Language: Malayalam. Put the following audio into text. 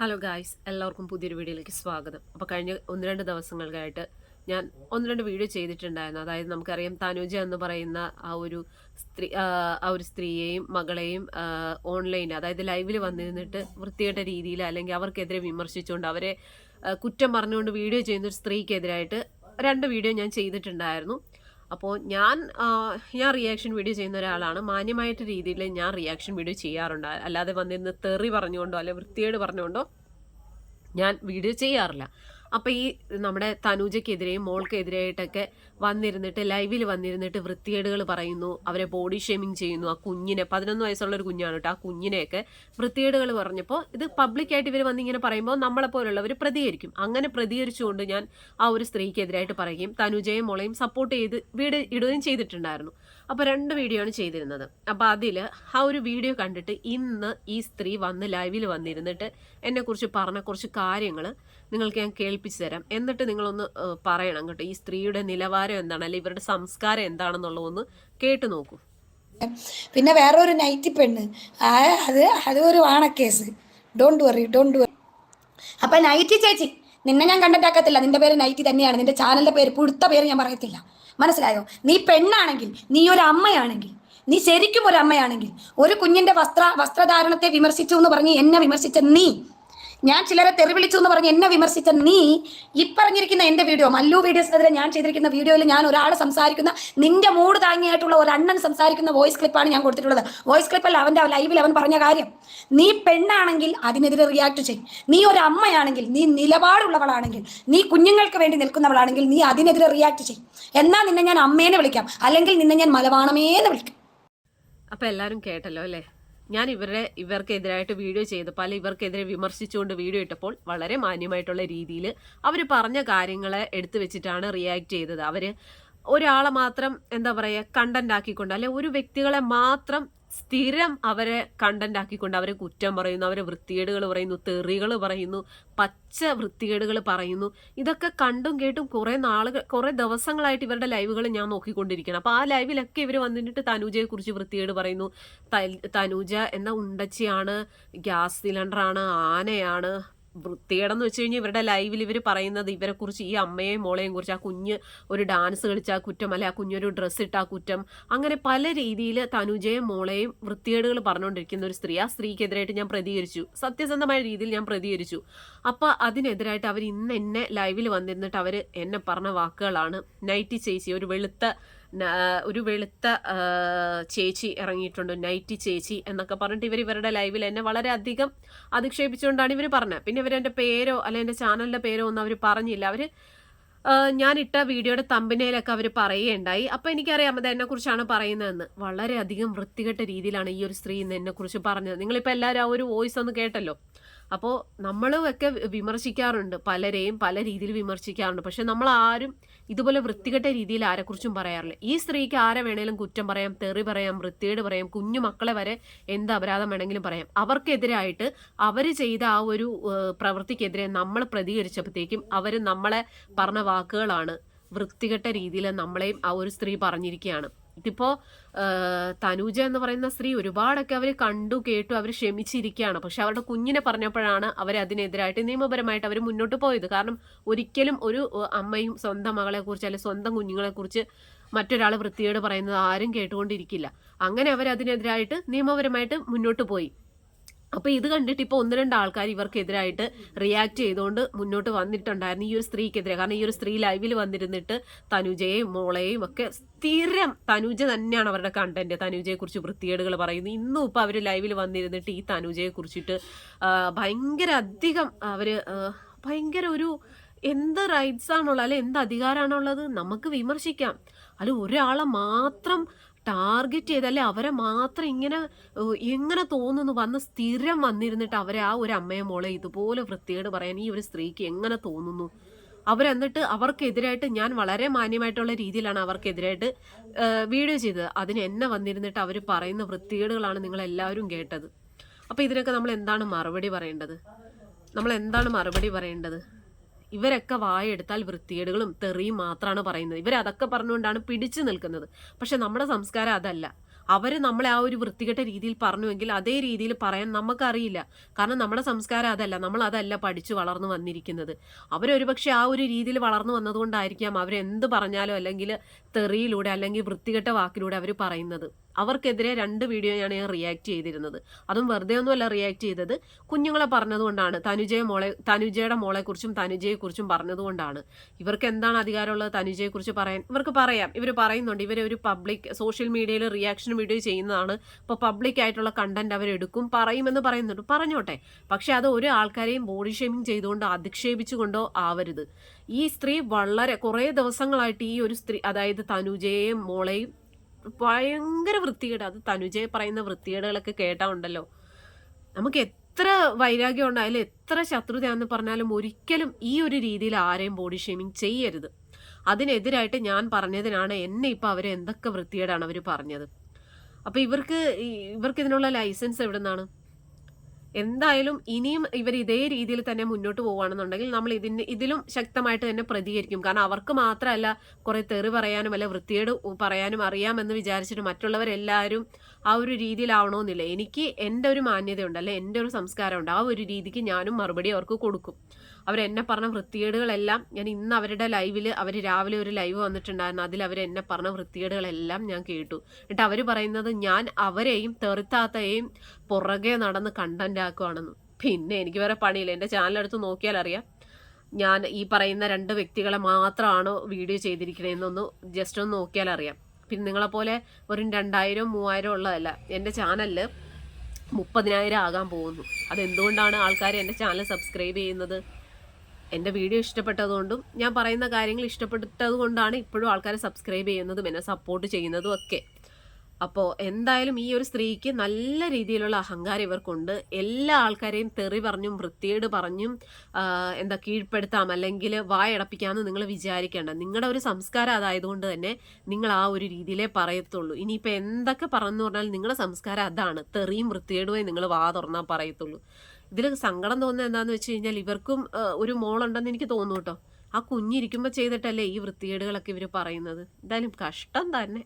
ഹലോ ഗായ്സ് എല്ലാവർക്കും പുതിയൊരു വീഡിയോയിലേക്ക് സ്വാഗതം. അപ്പോൾ കഴിഞ്ഞ ഒന്ന് രണ്ട് ദിവസങ്ങൾക്കായിട്ട് ഞാൻ ഒന്ന് രണ്ട് വീഡിയോ ചെയ്തിട്ടുണ്ടായിരുന്നു. അതായത് നമുക്കറിയാം തനുജ എന്ന് പറയുന്ന ആ ഒരു സ്ത്രീ ആ, ഒരു സ്ത്രീയെയും മകളെയും ഓൺലൈൻ അതായത് ലൈവിൽ വന്നിരുന്നിട്ട് വൃത്തികെട്ട രീതിയിൽ അല്ലെങ്കിൽ അവർക്കെതിരെ വിമർശിച്ചുകൊണ്ട് അവരെ കുറ്റം പറഞ്ഞുകൊണ്ട് വീഡിയോ ചെയ്യുന്ന ഒരു സ്ത്രീക്കെതിരായിട്ട് രണ്ട് വീഡിയോ ഞാൻ ചെയ്തിട്ടുണ്ടായിരുന്നു. അപ്പോൾ ഞാൻ ഞാൻ റിയാക്ഷൻ വീഡിയോ ചെയ്യുന്ന ഒരാളാണ്. മാന്യമായിട്ട് രീതിയിൽ ഞാൻ റിയാക്ഷൻ വീഡിയോ ചെയ്യാറുണ്ട്. അല്ലാതെ വന്നിരുന്ന് തെറി പറഞ്ഞുകൊണ്ടോ അല്ലെ വൃത്തിയേട് പറഞ്ഞുകൊണ്ടോ ഞാൻ വീഡിയോ ചെയ്യാറില്ല. അപ്പോൾ ഈ നമ്മുടെ തനൂജയ്ക്കെതിരെയും മോൾക്കെതിരെയായിട്ടൊക്കെ വന്നിരുന്നിട്ട് ലൈവിൽ വന്നിരുന്നിട്ട് വൃത്തികേടുകൾ പറയുന്നു അവരെ ബോഡി ഷേമിങ് ചെയ്യുന്നു ആ കുഞ്ഞിനെ പതിനൊന്ന് വയസ്സുള്ള ഒരു കുഞ്ഞാണ് കേട്ടോ ആ കുഞ്ഞിനെയൊക്കെ വൃത്തികേടുകൾ പറഞ്ഞപ്പോൾ ഇത് പബ്ലിക്കായിട്ട് ഇവർ വന്നിങ്ങനെ പറയുമ്പോൾ നമ്മളെപ്പോലുള്ളവർ പ്രതികരിക്കും. അങ്ങനെ പ്രതികരിച്ചുകൊണ്ട് ഞാൻ ആ ഒരു സ്ത്രീക്കെതിരായിട്ട് പറയുകയും തനുജയും മോളെയും സപ്പോർട്ട് ചെയ്ത് വീട് ഇടുകയും ചെയ്തിട്ടുണ്ടായിരുന്നു. അപ്പോൾ രണ്ട് വീഡിയോ ആണ് ചെയ്തിരുന്നത്. അപ്പോൾ അതിൽ ആ ഒരു വീഡിയോ കണ്ടിട്ട് ഇന്ന് ഈ സ്ത്രീ വന്ന് ലൈവിൽ വന്നിരുന്നിട്ട് എന്നെക്കുറിച്ച് പറഞ്ഞ കുറച്ച് കാര്യങ്ങൾ നിങ്ങൾക്ക് ഞാൻ കേൾപ്പിച്ചു തരാം. എന്നിട്ട് നിങ്ങളൊന്ന് പറയണം കേട്ടോ. ഈ സ്ത്രീയുടെ നിലവാരം എന്താണ്? അല്ലെങ്കിൽ ഇവരുടെ സംസ്കാരം എന്താണെന്നുള്ളതൊന്ന് കേട്ട് നോക്കൂ. പിന്നെ വേറെ ഒരു നൈറ്റി പെണ്ണ് അത് അത് ഒരു വാണക്കേസ്. ഡോണ്ട് വറി ഡോണ്ട് വറി അപ്പൊ നൈറ്റി ചേച്ചി നിന്നെ ഞാൻ കണ്ടിട്ടാക്കത്തില്ല നിന്റെ പേര് നൈറ്റി തന്നെയാണ്. നിന്റെ ചാനലിന്റെ പേര് പുടുത്ത പേര് ഞാൻ പറയത്തില്ല. മനസ്സിലായോ? നീ പെണ്ണാണെങ്കിൽ നീ ഒരു അമ്മയാണെങ്കിൽ നീ ശരിക്കും ഒരു അമ്മയാണെങ്കിൽ ഒരു കുഞ്ഞിന്റെ വസ്ത്ര വസ്ത്രധാരണത്തെ വിമർശിച്ചു എന്ന് പറഞ്ഞ് എന്നെ വിമർശിച്ച നീ ഞാൻ ചിലരെ തെറിവിളിച്ചു എന്ന് പറഞ്ഞ് എന്നെ വിമർശിച്ച നീ ഈ പറഞ്ഞിരിക്കുന്ന എന്റെ വീഡിയോ മല്ലു വീഡിയോസിനെതിരെ ഞാൻ ചെയ്തിരിക്കുന്ന വീഡിയോയിൽ ഞാൻ ഒരാൾ സംസാരിക്കുന്ന നിന്റെ മൂട് താങ്ങിയായിട്ടുള്ള ഒരു അണ്ണൻ സംസാരിക്കുന്ന വോയിസ് ക്ലിപ്പാണ് ഞാൻ കൊടുത്തിട്ടുള്ളത്. വോയിസ് ക്ലിപ്പല്ല അവന്റെ ലൈവിൽ അവൻ പറഞ്ഞ കാര്യം. നീ പെണ്ണാണെങ്കിൽ അതിനെതിരെ റിയാക്ട് ചെയ്യും നീ ഒരു അമ്മയാണെങ്കിൽ നീ നിലപാടുള്ളവളാണെങ്കിൽ നീ കുഞ്ഞുങ്ങൾക്ക് വേണ്ടി നിൽക്കുന്നവളാണെങ്കിൽ നീ അതിനെതിരെ റിയാക്ട് ചെയ്യും എന്നാൽ നിന്നെ ഞാൻ അമ്മേനെ വിളിക്കാം. അല്ലെങ്കിൽ നിന്നെ ഞാൻ മലവാണമേന്ന് വിളിക്കാം. അപ്പോൾ എല്ലാവരും കേട്ടല്ലോ അല്ലേ? ഞാൻ ഇവരെ ഇവർക്കെതിരായിട്ട് വീഡിയോ ചെയ്തപ്പോൾ ഇവർക്കെതിരെ വിമർശിച്ചുകൊണ്ട് വീഡിയോ ഇട്ടപ്പോൾ വളരെ മാന്യമായിട്ടുള്ള രീതിയിൽ അവർ പറഞ്ഞ കാര്യങ്ങളെ എടുത്തു വെച്ചിട്ടാണ് റിയാക്ട് ചെയ്തത്. അവർ ഒരാളെ മാത്രം എന്താ പറയുക കണ്ടന്റ് ആക്കിക്കൊണ്ട് അല്ലെ ഒരു വ്യക്തികളെ മാത്രം സ്ഥിരം അവരെ കണ്ടന്റ് ആക്കിക്കൊണ്ട് അവരെ കുറ്റം പറയുന്നു അവരെ വൃത്തികേടുകൾ പറയുന്നു തെറികൾ പറയുന്നു പച്ച വൃത്തികേടുകൾ പറയുന്നു ഇതൊക്കെ കണ്ടും കേട്ടും കുറേ നാളുകൾ കുറേ ദിവസങ്ങളായിട്ട് ഇവരുടെ ലൈവുകൾ ഞാൻ നോക്കിക്കൊണ്ടിരിക്കണം അപ്പോൾ ആ ലൈവിലൊക്കെ ഇവർ വന്നിട്ട് തനുജയെ കുറിച്ച് വൃത്തികേട് പറയുന്നു. തനൂജ എന്ന ഉണ്ടച്ചിയാണ് ഗ്യാസ് സിലിണ്ടറാണ് ആനയാണ് വൃത്തികേടെന്ന് വെച്ച് കഴിഞ്ഞാൽ ഇവരുടെ ലൈവിൽ ഇവർ പറയുന്നത് ഇവരെ കുറിച്ച് ഈ അമ്മയെയും മോളെയും കുറിച്ച് ആ കുഞ്ഞ് ഒരു ഡാൻസ് കളിച്ച കുറ്റം അല്ലെ ആ കുഞ്ഞൊരു ഡ്രസ്സ് ഇട്ടാ കുറ്റം അങ്ങനെ പല രീതിയിൽ തനുജയും മോളെയും വൃത്തികേടുകൾ പറഞ്ഞുകൊണ്ടിരിക്കുന്ന ഒരു സ്ത്രീ. ആ സ്ത്രീക്കെതിരായിട്ട് ഞാൻ പ്രതികരിച്ചു. സത്യസന്ധമായ രീതിയിൽ ഞാൻ പ്രതികരിച്ചു. അപ്പോൾ അതിനെതിരായിട്ട് അവർ ഇന്ന് എന്നെ ലൈവിൽ വന്നിരുന്നിട്ട് അവർ എന്നെ പറഞ്ഞ വാക്കുകളാണ്. നൈറ്റി ചേച്ചി ഒരു വെളുത്ത ഒരു വെളുത്ത ചേച്ചി ഇറങ്ങിയിട്ടുണ്ട് നൈറ്റി ചേച്ചി എന്നൊക്കെ പറഞ്ഞിട്ട് ഇവർ ഇവരുടെ ലൈവിൽ എന്നെ വളരെയധികം അധിക്ഷേപിച്ചുകൊണ്ടാണ് ഇവർ പറഞ്ഞത്. പിന്നെ ഇവരെന്റെ പേരോ അല്ലെ എന്റെ ചാനലിന്റെ പേരോ ഒന്നും അവർ പറഞ്ഞില്ല. അവർ ഞാനിട്ട വീഡിയോയുടെ തമ്പിനയിലൊക്കെ അവർ പറയുകയുണ്ടായി. അപ്പോൾ എനിക്കറിയാം അത് എന്നെക്കുറിച്ചാണ് പറയുന്നതെന്ന്. വളരെയധികം വൃത്തികെട്ട രീതിയിലാണ് ഈ ഒരു സ്ത്രീ ഇന്ന് എന്നെക്കുറിച്ച് പറഞ്ഞത്. നിങ്ങളിപ്പോൾ എല്ലാവരും ആ ഒരു വോയിസ് ഒന്ന് കേട്ടല്ലോ? അപ്പോൾ നമ്മളും ഒക്കെ വിമർശിക്കാറുണ്ട്. പലരെയും പല രീതിയിൽ വിമർശിക്കാറുണ്ട്. പക്ഷെ നമ്മൾ ആരും ഇതുപോലെ വൃത്തികെട്ട രീതിയിൽ ആരെക്കുറിച്ചും പറയാറില്ല. ഈ സ്ത്രീക്ക് ആരെ വേണേലും കുറ്റം പറയാം തെറി പറയാം വൃത്തികേട് പറയാം കുഞ്ഞു മക്കളെ വരെ എന്ത് അപരാധം വേണമെങ്കിലും പറയാം. അവർക്കെതിരായിട്ട് അവർ ചെയ്ത ആ ഒരു പ്രവൃത്തിക്കെതിരെ നമ്മൾ പ്രതികരിച്ചപ്പോഴത്തേക്കും അവർ നമ്മളെ പറഞ്ഞ വാക്കുകളാണ് വൃത്തികെട്ട രീതിയിൽ നമ്മളെയും ആ ഒരു സ്ത്രീ പറഞ്ഞിരിക്കുകയാണ്. ഇതിപ്പോൾ തനൂജ എന്ന് പറയുന്ന സ്ത്രീ ഒരുപാടൊക്കെ അവർ കണ്ടു കേട്ടു അവർ ക്ഷമിച്ചിരിക്കുകയാണ്. പക്ഷെ അവരുടെ കുഞ്ഞിനെ പറഞ്ഞപ്പോഴാണ് അവർ അതിനെതിരായിട്ട് നിയമപരമായിട്ട് അവർ മുന്നോട്ട് പോയത്. കാരണം ഒരിക്കലും ഒരു അമ്മയും സ്വന്തം മകളെ കുറിച്ച് അല്ലെങ്കിൽ സ്വന്തം കുഞ്ഞുങ്ങളെ കുറിച്ച് മറ്റൊരാൾ വൃത്തിയോട് പറയുന്നത് ആരും കേട്ടുകൊണ്ടിരിക്കില്ല. അങ്ങനെ അവർ അതിനെതിരായിട്ട് നിയമപരമായിട്ട് മുന്നോട്ട് പോയി. അപ്പോൾ ഇത് കണ്ടിട്ട് ഇപ്പോൾ ഒന്ന് രണ്ട് ആൾക്കാർ ഇവർക്കെതിരായിട്ട് റിയാക്ട് ചെയ്തുകൊണ്ട് മുന്നോട്ട് വന്നിട്ടുണ്ടായിരുന്നു ഈ ഒരു സ്ത്രീക്കെതിരെ. കാരണം ഈ ഒരു സ്ത്രീ ലൈവിൽ വന്നിരുന്നിട്ട് തനുജയെയും മോളെയും ഒക്കെ സ്ഥിരം തനുജ തന്നെയാണ് അവരുടെ കണ്ടന്റ് തനുജയെക്കുറിച്ച് വൃത്തികേടുകൾ പറയുന്നു. ഇന്നും ഇപ്പോൾ അവർ ലൈവിൽ വന്നിരുന്നിട്ട് ഈ തനുജയെ കുറിച്ചിട്ട് ഭയങ്കര അധികം അവർ ഭയങ്കര ഒരു എന്ത് റൈറ്റ്സ് ആണുള്ളത് അല്ലെ എന്ത് അധികാരമാണുള്ളത് നമുക്ക് വിമർശിക്കാം. അല്ല ഒരാളെ മാത്രം ടാർഗറ്റ് ചെയ്തല്ലേ അവരെ മാത്രം ഇങ്ങനെ എങ്ങനെ തോന്നുന്നു വന്ന് സ്ഥിരം വന്നിരുന്നിട്ട് അവരെ ആ ഒരു അമ്മയെ മോളെ ഇതുപോലെ വൃത്തികേട് പറയാൻ ഈ ഒരു സ്ത്രീക്ക് എങ്ങനെ തോന്നുന്നു? അവരെന്നിട്ട് അവർക്കെതിരായിട്ട് ഞാൻ വളരെ മാന്യമായിട്ടുള്ള രീതിയിലാണ് അവർക്കെതിരായിട്ട് വീഡിയോ ചെയ്തത്. അതിന് എന്നെ വന്നിരുന്നിട്ട് അവർ പറയുന്ന വൃത്തികേടുകളാണ് നിങ്ങൾ എല്ലാവരും കേട്ടത്. അപ്പോൾ ഇതിനൊക്കെ നമ്മൾ എന്താണ് മറുപടി പറയേണ്ടത്? നമ്മൾ എന്താണ് മറുപടി പറയേണ്ടത്? ഇവരൊക്കെ വായെടുത്താൽ വൃത്തികേടുകളും തെറിയും മാത്രമാണ് പറയുന്നത്. ഇവരതൊക്കെ പറഞ്ഞുകൊണ്ടാണ് പിടിച്ചു നിൽക്കുന്നത്. പക്ഷെ നമ്മുടെ സംസ്കാരം അതല്ല. അവർ നമ്മളെ ആ ഒരു വൃത്തികെട്ട രീതിയിൽ പറഞ്ഞുവെങ്കിൽ അതേ രീതിയിൽ പറയാൻ നമുക്കറിയില്ല. കാരണം നമ്മുടെ സംസ്കാരം അതല്ല. നമ്മൾ അതല്ല പഠിച്ചു വളർന്നു വന്നിരിക്കുന്നത്. അവരൊരുപക്ഷെ ആ ഒരു രീതിയിൽ വളർന്നു വന്നതുകൊണ്ടായിരിക്കാം അവരെന്ത് പറഞ്ഞാലോ അല്ലെങ്കിൽ തെറിയിലൂടെ അല്ലെങ്കിൽ വൃത്തികെട്ട വാക്കിലൂടെ അവർ പറയുന്നത്. അവർക്കെതിരെ രണ്ട് വീഡിയോയാണ് ഞാൻ റിയാക്ട് ചെയ്തിരുന്നത്. അതും വെറുതെ ഒന്നുമല്ല റിയാക്ട് ചെയ്തത്. കുഞ്ഞുങ്ങളെ പറഞ്ഞതുകൊണ്ടാണ്. തനുജയ മോളെ തനുജയുടെ മോളെക്കുറിച്ചും തനുജയെക്കുറിച്ചും പറഞ്ഞതുകൊണ്ടാണ്. ഇവർക്ക് എന്താണ് അധികാരമുള്ളത്? തനുജയെക്കുറിച്ച് പറയാൻ ഇവർക്ക് പറയാം. ഇവർ പറയുന്നുണ്ട് ഇവർ ഒരു പബ്ലിക് സോഷ്യൽ മീഡിയയിൽ റിയാക്ഷൻ വീഡിയോ ചെയ്യുന്നതാണ്. ഇപ്പോൾ പബ്ലിക് ആയിട്ടുള്ള കണ്ടന്റ് അവരെടുക്കും പറയുമെന്ന് പറയുന്നുണ്ട്. പറഞ്ഞോട്ടെ. പക്ഷെ അത് ഒരു ആൾക്കാരെയും ബോഡി ഷേമിങ് ചെയ്തുകൊണ്ടോ അധിക്ഷേപിച്ചുകൊണ്ടോ ആവരുത്. ഈ സ്ത്രീ വളരെ കുറേ ദിവസങ്ങളായിട്ട് ഈ ഒരു സ്ത്രീ അതായത് തനുജയെയും മോളെയും ഭയങ്കര വൃത്തികേട്. അത് തനുജയെ പറയുന്ന വൃത്തികേടുകളൊക്കെ കേട്ടാ ഉണ്ടല്ലോ നമുക്ക് എത്ര വൈരാഗ്യം ഉണ്ടായാലും എത്ര ശത്രുതയാണെന്ന് പറഞ്ഞാലും ഒരിക്കലും ഈ ഒരു രീതിയിൽ ആരെയും ബോഡി ഷേമിങ് ചെയ്യരുത്. അതിനെതിരായിട്ട് ഞാൻ പറഞ്ഞതിനാണ് എന്നെ ഇപ്പോൾ അവർ എന്തൊക്കെ വൃത്തികേടാണ് അവർ പറഞ്ഞത്. അപ്പോൾ ഇവർക്ക് ഇവർക്ക് ഇതിനുള്ള ലൈസൻസ് എവിടെ നിന്നാണ് എന്തായാലും ഇനിയും ഇവർ ഇതേ രീതിയിൽ തന്നെ മുന്നോട്ട് പോവുകയാണെന്നുണ്ടെങ്കിൽ നമ്മൾ ഇതിന് ഇതിലും ശക്തമായിട്ട് തന്നെ പ്രതികരിക്കും. കാരണം അവർക്ക് മാത്രമല്ല കുറെ തെറി പറയാനും അല്ല വൃത്തിയേട് പറയാനും അറിയാമെന്ന് വിചാരിച്ചിട്ട് മറ്റുള്ളവരെല്ലാവരും ആ ഒരു രീതിയിലാവണമെന്നില്ല എനിക്ക് എന്റെ ഒരു മാന്യതയുണ്ട് അല്ലെ എന്റെ ഒരു സംസ്കാരമുണ്ട്. ആ ഒരു രീതിക്ക് ഞാനും മറുപടി അവർക്ക് കൊടുക്കും. അവർ എന്നെ പറഞ്ഞ വൃത്തികേടുകളെല്ലാം ഞാൻ ഇന്ന് അവരുടെ ലൈവിൽ അവർ രാവിലെ ഒരു ലൈവ് വന്നിട്ടുണ്ടായിരുന്നു. അതിൽ അവർ എന്നെ പറഞ്ഞ വൃത്തികേടുകളെല്ലാം ഞാൻ കേട്ടു. എന്നിട്ട് അവർ പറയുന്നത് ഞാൻ അവരെയും തെറുത്താത്തയെയും പുറകെ നടന്ന് കണ്ടന്റ് ആക്കുവാണെന്ന്. പിന്നെ എനിക്ക് വേറെ പണിയില്ല. എന്റെ ചാനലെടുത്ത് നോക്കിയാൽ അറിയാം. ഞാൻ ഈ പറയുന്ന രണ്ട് വ്യക്തികളെ മാത്രമാണോ വീഡിയോ ചെയ്തിരിക്കണതെന്നൊന്ന് ജസ്റ്റ് ഒന്ന് നോക്കിയാൽ അറിയാം. പിന്നെ നിങ്ങളെപ്പോലെ ഒരു രണ്ടായിരം മൂവായിരം ഉള്ളതല്ല. എന്റെ ചാനലിൽ മുപ്പതിനായിരം ആകാൻ പോകുന്നു. അതെന്തുകൊണ്ടാണ് ആൾക്കാർ എന്റെ ചാനൽ സബ്സ്ക്രൈബ് ചെയ്യുന്നത്? എന്റെ വീഡിയോ ഇഷ്ടപ്പെട്ടതുകൊണ്ടും ഞാൻ പറയുന്ന കാര്യങ്ങൾ ഇഷ്ടപ്പെട്ടതുകൊണ്ടാണ് ഇപ്പോഴും ആൾക്കാർ സബ്സ്ക്രൈബ് ചെയ്യുന്നതും എന്നെ സപ്പോർട്ട് ചെയ്യുന്നതും ഒക്കെ. അപ്പോൾ എന്തായാലും ഈ ഒരു സ്ത്രീക്ക് നല്ല രീതിയിലുള്ള അഹങ്കാരം ഇവർക്കുണ്ട്. എല്ലാ ആൾക്കാരെയും തെറി പറഞ്ഞും വൃത്തിയേട് പറഞ്ഞും എന്താ കീഴ്പ്പെടുത്താം അല്ലെങ്കിൽ വായടപ്പിക്കാമെന്ന് നിങ്ങൾ വിചാരിക്കേണ്ട. നിങ്ങളുടെ ഒരു സംസ്കാരം അതായതുകൊണ്ട് തന്നെ നിങ്ങൾ ആ ഒരു രീതിയിലേ പറയത്തുള്ളൂ. ഇനിയിപ്പോൾ എന്തൊക്കെ പറഞ്ഞു പറഞ്ഞാൽ നിങ്ങളുടെ സംസ്കാരം അതാണ്. തെറിയും വൃത്തിയേടുമായി നിങ്ങൾ വാ തുറന്നാൽ പറയത്തുള്ളൂ. ഇതിൽ സങ്കടം തോന്നുന്നത് എന്താണെന്ന് വെച്ച് കഴിഞ്ഞാൽ ഇവർക്കും ഒരു മോളുണ്ടെന്ന് എനിക്ക് തോന്നുന്നു കേട്ടോ. ആ കുഞ്ഞിരിക്കുമ്പോൾ ചെയ്തിട്ടല്ലേ ഈ വൃത്തികേടുകളൊക്കെ ഇവർ പറയുന്നത്? എന്തായാലും കഷ്ടം തന്നെ.